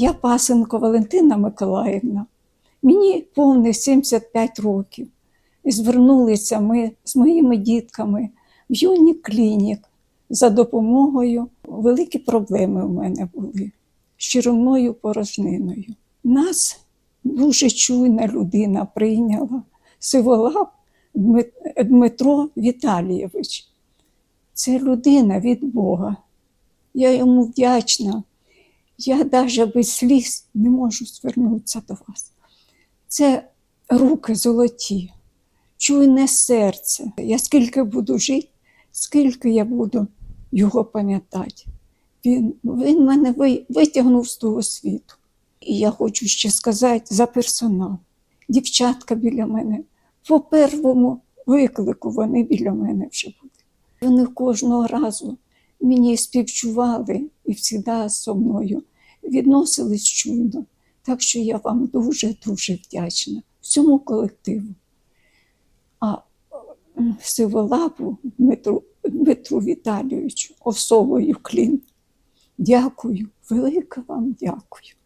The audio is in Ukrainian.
Я пасенко Валентина Миколаївна. Мені повне 75 років. І звернулися ми з моїми дітками в юні клінік за допомогою. Великі проблеми у мене були з черевною порожниною. Нас дуже чуйна людина прийняла Сиволап Дмитро Віталійович. Це людина від Бога. Я йому вдячна. Я навіть без сліз не можу звернутися до вас. Це руки золоті, чуйне серце. Я скільки буду жити, скільки я буду його пам'ятати. Він, він мене ви- витягнув з того світу. І я хочу ще сказати за персонал. Дівчатка біля мене. По первому виклику вони біля мене вже були. Вони кожного разу мені співчували і завжди зі мною відносились чуйно. Так що я вам дуже-дуже вдячна всьому колективу. А Сиволапу Дмитру, Дмитру Віталійовичу особою клін. Дякую, велике вам дякую.